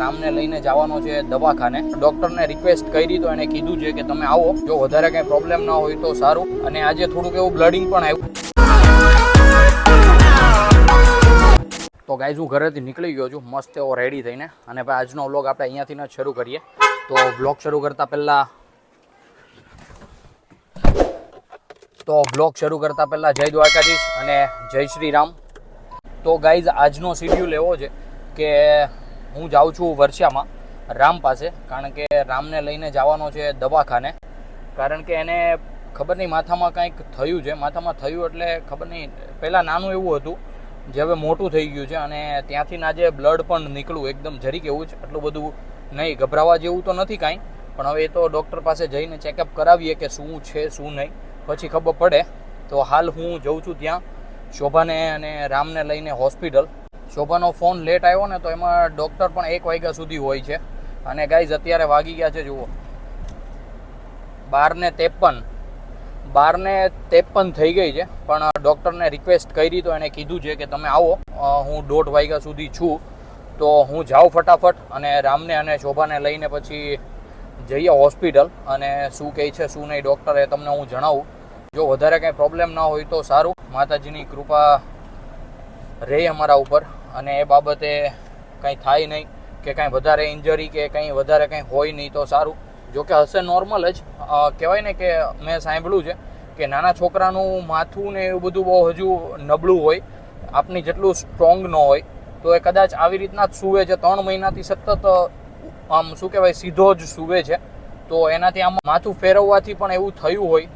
રામને લઈને જવાનો છે દવાખાને. ડોક્ટરને રિક્વેસ્ટ કરી તો એને કીધું છે કે તમે આવો. જો વધારે કંઈ પ્રોબ્લેમ ના હોય તો સારું. અને આજે થોડુંક એવું બ્લડિંગ પણ આવ્યું. તો ગાઈઝ હું ઘરેથી નીકળી ગયો છું. મસ્ત એવો રેડી થઈને. અને ભાઈ, આજનો વ્લોગ આપણે અહીંયાથી જ શરૂ કરીએ. તો વ્લોગ શરૂ કરતા પહેલાં તો બ્લોગ શરૂ કરતા પહેલાં જય દ્વારકાધીશ અને જય શ્રી રામ. તો ગાઈઝ આજનો શિડ્યુલ એવો છે કે હું જાઉં છું વર્ષામાં રામ પાસે, કારણ કે રામને લઈને જવાનો છે દવાખાને. કારણ કે એને ખબર નહીં માથામાં કંઈક થયું છે. માથામાં થયું એટલે ખબર નહીં પહેલાં નાનું એવું હતું, જે હવે મોટું થઈ ગયું છે અને ત્યાંથી ના જે બ્લડ પણ નીકળું એકદમ જરીક એવું જ એટલું બધું નહીં, ગભરાવા જેવું તો નથી કાંઈ. પણ હવે એ તો ડૉક્ટર પાસે જઈને ચેકઅપ કરાવીએ કે શું છે, શું નહીં. પછી ખબર પડે. તો હાલ હું જઉં છું ત્યાં શોભાને અને રામને લઈને હોસ્પિટલ. શોભાનો ફોન લેટ આવ્યો ને તો એમાં ડૉક્ટર પણ એક વાગ્યા સુધી હોય છે. અને ગાઈઝ અત્યારે વાગી ગયા છે, જુઓ. બારને ત્રેપન. બારને ત્રેપન થઈ ગઈ છે, પણ ડૉક્ટરને રિક્વેસ્ટ કરી તો એણે કીધું છે કે તમે આવો. હું દોઢ વાગ્યા સુધી છું. તો હું જાઉં ફટાફટ અને રામને અને શોભાને લઈને પછી જઈએ હોસ્પિટલ. અને શું કહે છે, શું નહીં, ડૉક્ટર એ તમને હું જણાવું. જો વધારે કંઈ પ્રોબ્લેમ ના હોય તો સારું. માતાજીની કૃપા રહે અમારા ઉપર. અને એ બાબતે કંઈ થાય નહીં કે કાંઈ વધારે ઇન્જરી કે કંઈ વધારે કંઈ હોય નહીં તો સારું. જોકે હશે નોર્મલ જ. કહેવાય ને કે મેં સાંભળ્યું છે કે નાના છોકરાનું માથું ને એવું બધું બહુ હજુ નબળું હોય, આપની જેટલું સ્ટ્રોંગ ન હોય, તો એ કદાચ આવી રીતના જ સૂવે છે. ત્રણ મહિનાથી સતત, આમ શું કહેવાય, સીધો જ સૂવે છે. તો એનાથી આમ માથું ફેરવવાથી પણ એવું થયું હોય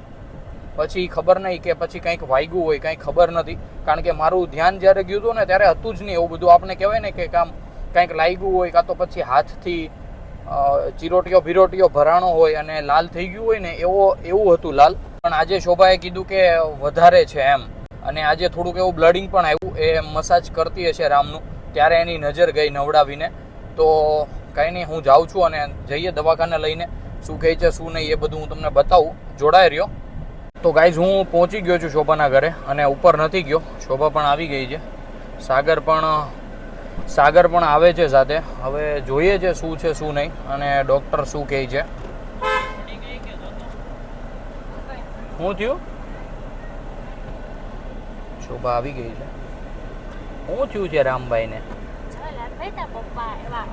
પછી ખબર નહીં કે પછી કંઈક વાગ્યું હોય, કંઈ ખબર નથી. કારણ કે મારું ધ્યાન જ્યારે ગયું હતું ને, ત્યારે હતું જ નહીં એવું બધું. આપણે કહેવાય ને કે કામ કંઈક લાગ્યું હોય, કાં તો પછી હાથથી ચીરોટીઓ, ભીરોટીઓ ભરાણો હોય અને લાલ થઈ ગયું હોય ને, એવો, એવું હતું લાલ. પણ આજે શોભાએ કીધું કે વધારે છે એમ. અને આજે થોડુંક એવું બ્લડિંગ પણ આવ્યું, એ મસાજ કરતી હશે રામનું. ત્યારે એની નજર ગઈ નવડાવીને. તો કંઈ નહીં, હું જાઉં છું અને જઈએ દવાખાને લઈને. શું કહે છે, શું નહીં, એ બધું હું તમને બતાવું. જોડાઈ રહ્યો. તો ગાઈઝ હું પહોંચી ગયો છું શોભાના ઘરે અને ઉપર નથી ગયો. શોભા પણ આવી ગઈ છે. સાગર પણ સાગર પણ આવે છે સાથે. હવે જોઈએ છે શું છે શું નહીં. અને ડૉક્ટર શું કહે છે. શું થયું? શોભા આવી ગઈ છે. શું થયું છે રામભાઈને?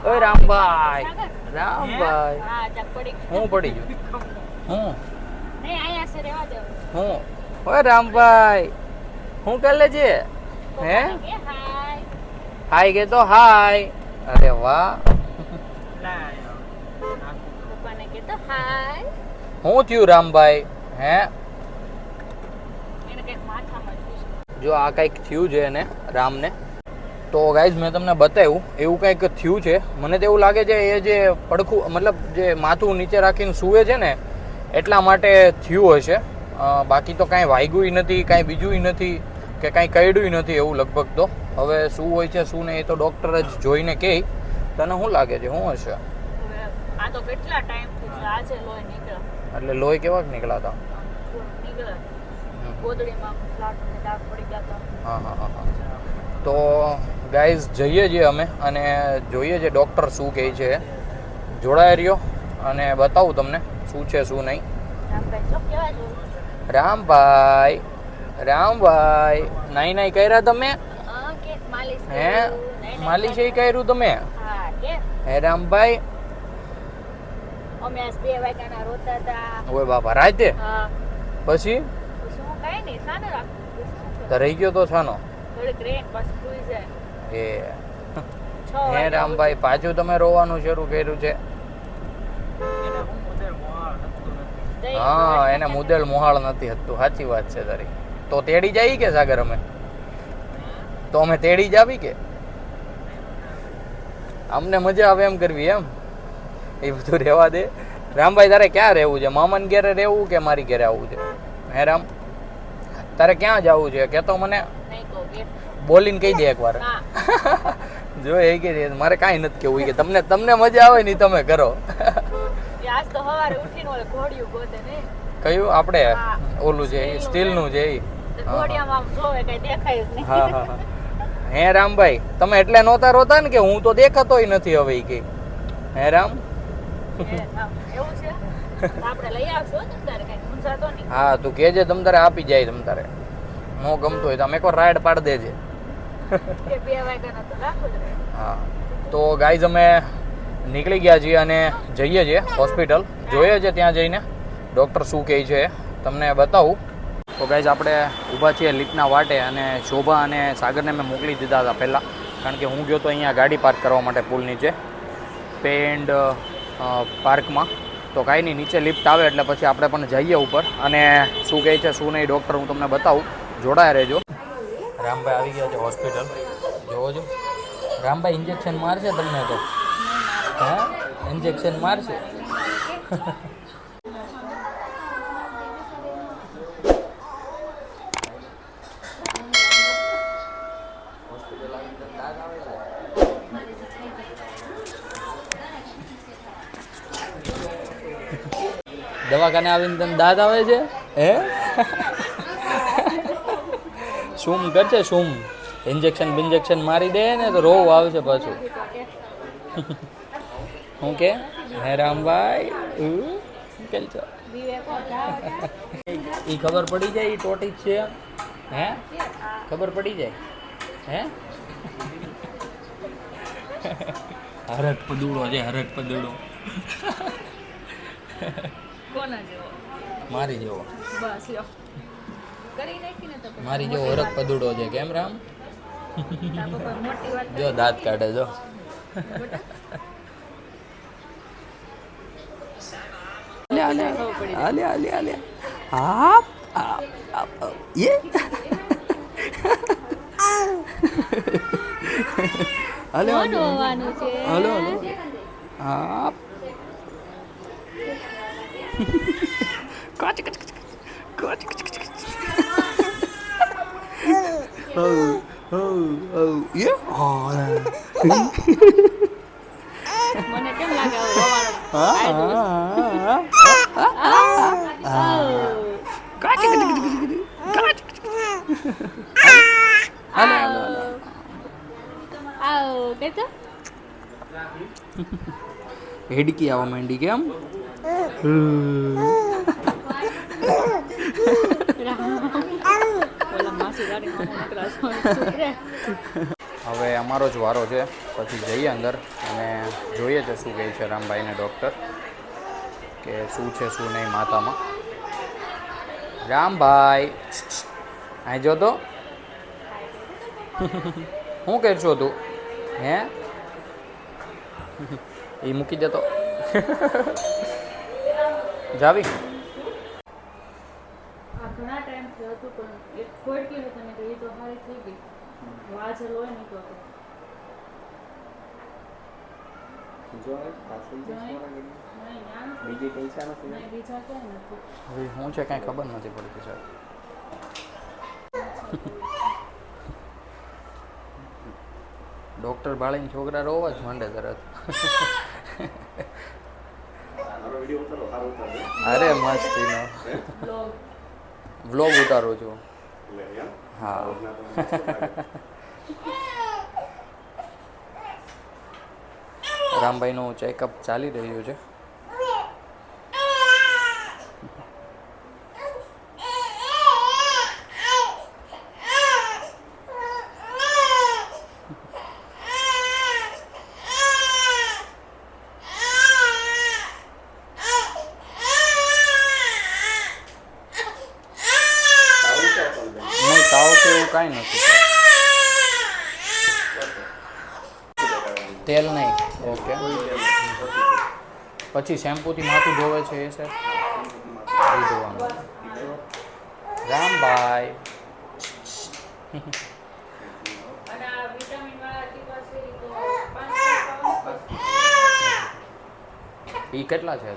ઓય રામભાઈ રામભાઈ. હું પડી ગયું? હું? હું. ઓય રામભાઈ હું કરે છે? હે? હાય. કે તો હાય. અરે વાહ. હું થયું રામભાઈ? હે? જો આ કંઈક થયું છે એને રામને. તો ગાઈઝ મેં તમને બતાવ્યું એવું કંઈક થયું છે. મને તો એવું લાગે છે એ જે પડખું મતલબ જે માથું નીચે રાખીને સૂવે છે ને એટલા માટે થયું હશે. બાકી તો કાંઈ વાગ્યું નથી કાંઈ બીજું નથી કે કાંઈ કયડું નથી એવું લગભગ તો. હવે શું હોય છે શું નહીં એ તો ડૉક્ટર જ જોઈને કહે. તને શું લાગે છે શું હશે? આ તો કેટલા ટાઈમથી આજે લોહી નીકળ્યા. એટલે લોહી કેવાક નીકળાતા નીકળ્યા. હતા. હા હા હા હા. તો ગાઈઝ જઈએ છીએ અમે અને જોઈએ છે ડૉક્ટર શું કહે છે. જોડાય રહ્યો અને બતાવું તમને. શું છે શું નહીં? રામભાઈ રામભાઈ નાઈ નાઈ કર્યા તમે? હા માલિશ એ કર્યું. તમે? હે રામભાઈ? અમે બે વાગ્યાના રોતા હતા. ઓય બાપા રાતે? પછી? રહી ગયો તો છાનો હે. રામભાઈ પાછું તમે રોવાનું શરૂ કર્યું છે. હા એને મુદેલ મોહાળ નથી હતું સાચી વાત છે તારી. તો તેડી જાય કે સાગર અમે? તો અમે તેડી જાવી કે? અમને મજા આવે એમ કરવી એમ. એ બધું રહેવા દે. રામભાઈ તારે ક્યાં રહેવું છે? મામાને ઘેરે રહેવું કે મારી ઘેરે આવવું છે? હે રામ? તારે ક્યાં જવું છે? કે તો મને બોલીને કહી દે એકવાર. જો એ કે મારે કાંઈ નથી કેવું કે તમને તમને મજા આવે નહીં તમે કરો. આજ તો સવારે ઉઠીને ઓલે ઘોડિયું ગોતે ને. કયું? આપણે? ઓલું છે. ઈ હા, હા. ઘોડિયામાં જોવે કઈ દેખાય જ નહીં. હા રામભાઈ તમે એટલે નહોતા રોતા ને કે હું તો દેખાતોય નથી હવે કે? હે રામ? એવું છે? આપણે લઈ આવશું તમ તારે કાંઈ મૂંઝાતો નહીં. હા તું કહેજે તમ તારે આપી જાય તમ તારે ન ગમતો હોય તો અમે એકવાર રાઈડ પાડ દેજે. કે બે વાગ્યાના તો રાખો હા. તો ગાઈઝ અમે નીકળી ગયા છીએ અને જઈએ છીએ હોસ્પિટલ. જોઈએ છે ત્યાં જઈને. ડૉક્ટર શું કહે છે તમને બતાવું. તો ગાઈઝ આપણે ઊભા છીએ લિફ્ટના વાટે અને શોભા અને સાગરને મેં મોકલી દીધા હતા પહેલાં. કારણ કે હું ગયો તો અહીંયા ગાડી પાર્ક કરવા માટે પુલ નીચે. પેન્ડ પાર્કમાં. તો કાંઈ નહીં, નીચે લિફ્ટ આવે એટલે પછી આપણે પણ જઈએ ઉપર. અને શું કહે છે, શું નહીં ડૉક્ટર, હું તમને બતાવું. જોડાયા રહેજો. રામભાઈ આવી ગયા છે હોસ્પિટલ. જોવો છો. રામભાઈ ઇન્જેક્શન મારશે તમને તો? હા? ઇન્જેક્શન મારશે? દવાખાને આવીને તને દાંત આવે છે? હે? શું કરશે, શું ઇન્જેક્શન બિન્જેક્શન મારી દે ને તો રોવ આવશે પાછું. હું કે? હે રામભાઈ શું કેમ છો? એ ખબર પડી જાય એ ટોટી જ છે હે? ખબર પડી જાય. હે? હરક પદુડો છે હરક પદુડો. કોના જેવો? મારી જેવો. બસ લ્યો. કરી નાખી તો મારી જેવો હરક પદુડો છે કેમ રામ? જો દાંત કાઢે જો. આલે આલે આલે હા હલો હલો. કાચ કાચ કાચ કાચ. કાચ હા. મને કેમ લાગે આવું આવ કે તો હેડકી આવવા માંડી કેમ હવે અમારો જ વારો છે. પછી જઈએ અંદર અને જોઈએ છે શું કહે છે રામભાઈને ડૉક્ટર કે શું છે શું નહીં માતામાં. રામભાઈ અહીં જો તો. શું કહેશો તું? હે? એ મૂકી દેતો જાવી. આ ઘણા થયો હતો પણ એક ફોડકી હતી તમે તો એ તો હારી થઈ ગઈ. વાજે લોહી નીકળતો નહીં ના? બીજી પૈસા નથી? શું છે કાંઈ ખબર નથી પડતી સર ડૉક્ટર ભાળીને છોકરા રોવા જ માંડે તરત. અરે મસ્તીનો. વ્લોગ ઉતારું છું. હા. રામભાઈનું ચેકઅપ ચાલી રહ્યું છે સારું છે પણ બેન. નહીં તાવ કે એવું કાંઈ નથી સર તેલ નહીં. ઓકે. પછી શેમ્પૂથી માથું ધોવે છે એ સર એ ધોવાનું. રામભાઈ. એ કેટલા છે?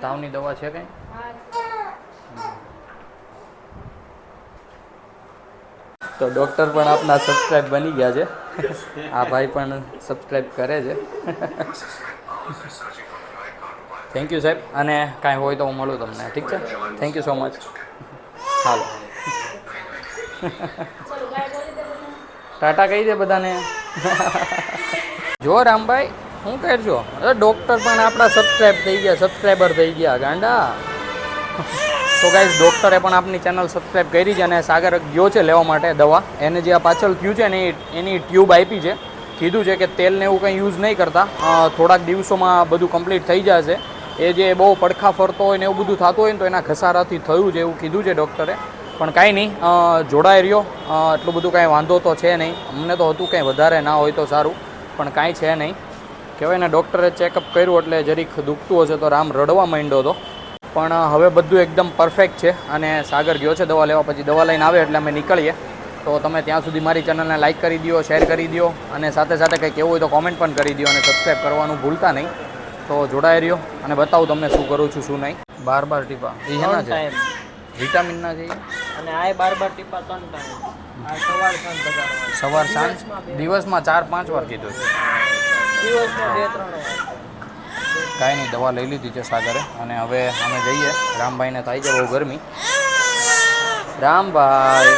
તાવની દવા છે કંઈ? તો ડૉક્ટર પણ આપના સબસ્ક્રાઈબ બની ગયા છે. આ ભાઈ પણ સબસ્ક્રાઈબ કરે છે. થેન્ક યુ સાહેબ. અને કાંઈ હોય તો હું મળું તમને, ઠીક છે? થેન્ક યુ સો મચ હાલો. ટાટા કહી દે બધાને. જો રામભાઈ શું અરે ડૉક્ટર પણ આપણા સબસ્ક્રાઈબ થઈ ગયા સબસ્ક્રાઈબર થઈ ગયા, ગાંડા. તો ગાઈઝ ડૉક્ટરે પણ આપની ચેનલ સબસ્ક્રાઈબ કરી છે અને સાગર ગયો છે લેવા માટે દવા. એને જે આ પાછળ થયું છે ને એની ટ્યુબ આપી છે. કીધું છે કે તેલને એવું કંઈ યુઝ નહીં કરતા. થોડાક દિવસોમાં બધું કમ્પ્લીટ થઈ જશે. એ જે બહુ પડખા ફરતો હોય ને એવું બધું થતું હોય ને તો એના ઘસારાથી થયું છે એવું કીધું છે ડૉક્ટરે પણ કાંઈ નહીં જોડાઈ રહ્યો. એટલું બધું કાંઈ વાંધો તો છે નહીં. અમને તો હતું કંઈ વધારે ના હોય તો સારું, પણ કાંઈ છે નહીં. કહેવાય ને ડૉક્ટરે ચેકઅપ કર્યું એટલે જરીક દુખતું હશે તો રામ રડવા માંડ્યો હતો પણ હવે બધું એકદમ પરફેક્ટ છે અને સાગર ગયો છે દવા લેવા પછી દવા લઈને આવે એટલે અમે નીકળીએ. તો તમે ત્યાં સુધી મારી ચેનલને લાઇક કરી દો શેર કરી દો અને સાથે સાથે કંઈ એવું હોય તો કોમેન્ટ પણ કરી દો અને સબસ્ક્રાઈબ કરવાનું ભૂલતા નહીં. તો જોડાઈ રહ્યો અને બતાવું તમને શું કરું છું શું નહીં. બાર બાર ટીપા. એ શેના છે? વિટામિનના છે અને આ બાર બાર ટીપા ત્રણ ટાઈમ સવાર સાંજ સવાર સાંજ? દિવસમાં ચાર પાંચ વાર કીધું છે. દિવસમાં બે ત્રણ કાંઈ નહીં દવા લઈ લીધી છે સાગરે. અને હવે અમે જઈએ. રામભાઈને થાય છે બહુ ગરમી. રામભાઈ.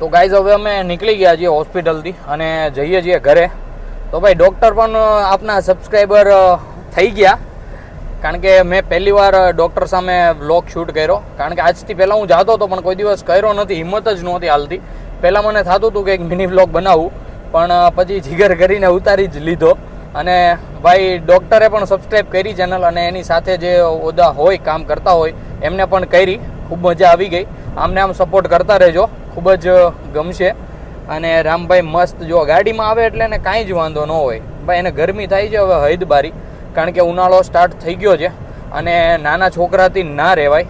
તો ગાઈઝ હવે અમે નીકળી ગયા છીએ હોસ્પિટલથી અને જઈએ છીએ ઘરે. તો ભાઈ ડૉક્ટર પણ આપના સબસ્ક્રાઈબર થઈ ગયા. કારણ કે મેં પહેલી વાર ડૉક્ટર સામે બ્લોગ શૂટ કર્યો. કારણ કે આજથી પહેલાં હું જાતો હતો, પણ કોઈ દિવસ કર્યો નથી. હિંમત જ નહોતી હાલતી. પહેલાં મને થતું હતું કે એક મિની બ્લોગ બનાવું. પણ પછી જીગર કરીને ઉતારી જ લીધો. અને ભાઈ ડૉક્ટરે પણ સબસ્ક્રાઈબ કરી ચેનલ અને એની સાથે જે ઓદા હોય, કામ કરતા હોય, એમને પણ કરી. ખૂબ મજા આવી ગઈ. આમને આમ સપોર્ટ કરતા રહેજો. ખૂબ જ ગમશે. અને રામભાઈ મસ્ત જો ગાડીમાં આવે એટલે એને કાંઈ જ વાંધો ન હોય. ભાઈ એને ગરમી થાય છે હવે હૈદબારી કારણ કે ઉનાળો સ્ટાર્ટ થઈ ગયો છે. અને નાના છોકરાથી ના રહેવાય.